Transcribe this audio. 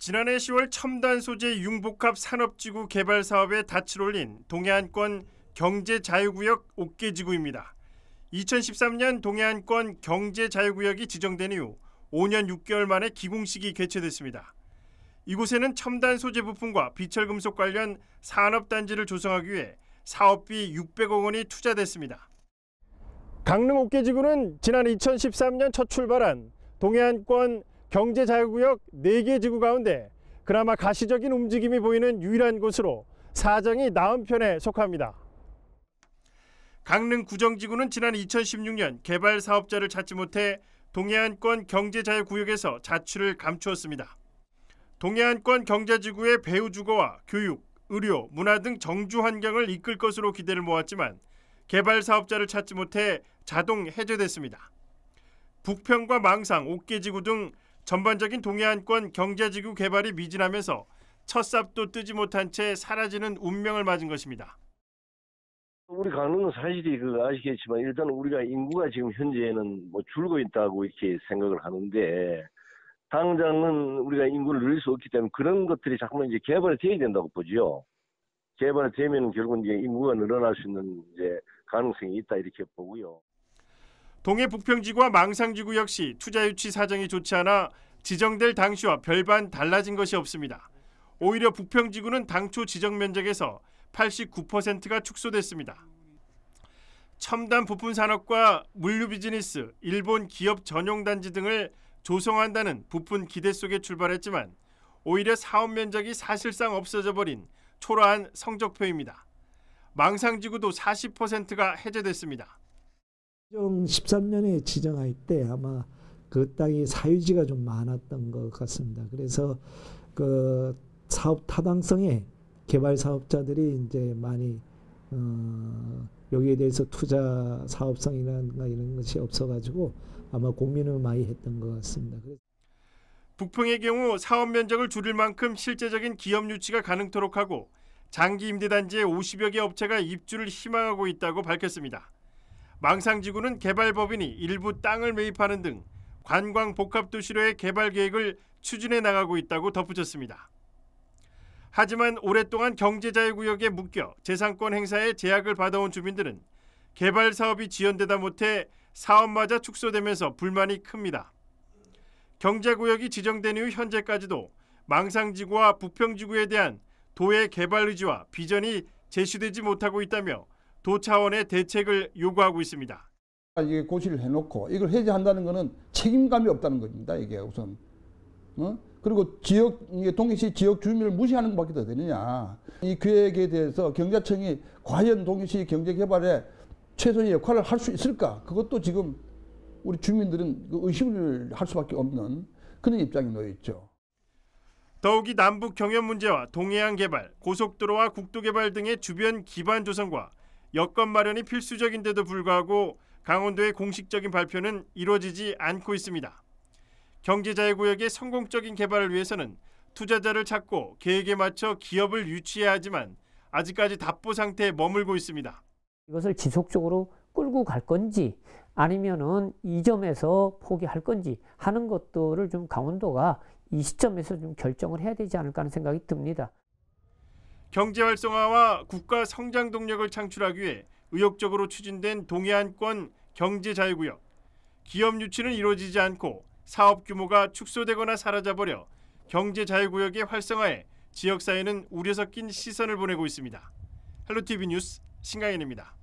지난해 10월 첨단 소재 융복합 산업지구 개발 사업에 닻을 올린 동해안권 경제자유구역 옥계지구입니다. 2013년 동해안권 경제자유구역이 지정된 이후 5년 6개월 만에 기공식이 개최됐습니다. 이곳에는 첨단 소재 부품과 비철금속 관련 산업단지를 조성하기 위해 사업비 600억 원이 투자됐습니다. 강릉 옥계지구는 지난 2013년 첫 출발한 동해안권 경제자유구역 4개 지구 가운데 그나마 가시적인 움직임이 보이는 유일한 곳으로 사정이 나은 편에 속합니다. 강릉 구정지구는 지난 2016년 개발 사업자를 찾지 못해 동해안권 경제자유구역에서 자취를 감추었습니다. 동해안권 경제지구의 배후 주거와 교육, 의료, 문화 등 정주 환경을 이끌 것으로 기대를 모았지만 개발 사업자를 찾지 못해 자동 해제됐습니다. 북평과 망상, 옥계지구 등 전반적인 동해안권 경제지구 개발이 미진하면서 첫 삽도 뜨지 못한 채 사라지는 운명을 맞은 것입니다. 우리 강릉은 사실이 그 아시겠지만 일단 우리가 인구가 지금 현재는 뭐 줄고 있다고 이렇게 생각을 하는데 당장은 우리가 인구를 늘릴 수 없기 때문에 그런 것들이 자꾸만 이제 개발이 돼야 된다고 보죠. 개발이 되면 결국 이제 인구가 늘어날 수 있는 이제 가능성이 있다 이렇게 보고요. 동해 북평지구와 망상지구 역시 투자 유치 사정이 좋지 않아 지정될 당시와 별반 달라진 것이 없습니다. 오히려 북평지구는 당초 지정 면적에서 89%가 축소됐습니다. 첨단 부품 산업과 물류 비즈니스, 일본 기업 전용 단지 등을 조성한다는 부푼 기대 속에 출발했지만 오히려 사업 면적이 사실상 없어져 버린 초라한 성적표입니다. 망상지구도 40%가 해제됐습니다. 13년에 지정할 때 아마 그 땅이 사유지가 좀 많았던 것 같습니다. 그래서 그 사업 타당성에 개발 사업자들이 이제 많이 어 여기에 대해서 투자 사업성이나 이런 것이 없어가지고 아마 고민을 많이 했던 것 같습니다. 북평의 경우 사업 면적을 줄일 만큼 실제적인 기업 유치가 가능토록 하고 장기 임대 단지에 50여 개 업체가 입주를 희망하고 있다고 밝혔습니다. 망상지구는 개발법인이 일부 땅을 매입하는 등 관광 복합 도시로의 개발 계획을 추진해 나가고 있다고 덧붙였습니다. 하지만 오랫동안 경제자유구역에 묶여 재산권 행사에 제약을 받아온 주민들은 개발 사업이 지연되다 못해 사업마저 축소되면서 불만이 큽니다. 경제구역이 지정된 이후 현재까지도 망상지구와 부평지구에 대한 도의 개발 의지와 비전이 제시되지 못하고 있다며 도 차원의 대책을 요구하고 있습니다. 이게 고시를 해놓고 이걸 해제한다는 것은 책임감이 없다는 겁니다. 이게 우선. 어? 그리고 지역 동해시 지역 주민을 무시하는 것밖에 더 되느냐. 이 계획에 대해서 경제청이 과연 동해시 경제 개발에 최선의 역할을 할 수 있을까? 그것도 지금 우리 주민들은 그 의심을 할 수밖에 없는 그런 입장이 놓여 있죠. 더욱이 남북 경협 문제와 동해안 개발, 고속도로와 국도 개발 등의 주변 기반 조성과 여건 마련이 필수적인데도 불구하고 강원도의 공식적인 발표는 이루어지지 않고 있습니다. 경제자유구역의 성공적인 개발을 위해서는 투자자를 찾고 계획에 맞춰 기업을 유치해야 하지만 아직까지 답보 상태에 머물고 있습니다. 이것을 지속적으로 끌고 갈 건지 아니면은 이 점에서 포기할 건지 하는 것들을 좀 강원도가 이 시점에서 좀 결정을 해야 되지 않을까 하는 생각이 듭니다. 경제 활성화와 국가 성장 동력을 창출하기 위해 의욕적으로 추진된 동해안권 경제 자유구역. 기업 유치는 이루어지지 않고 사업 규모가 축소되거나 사라져버려 경제 자유구역의 활성화에 지역사회는 우려 섞인 시선을 보내고 있습니다. 헬로티비 뉴스 신강현입니다.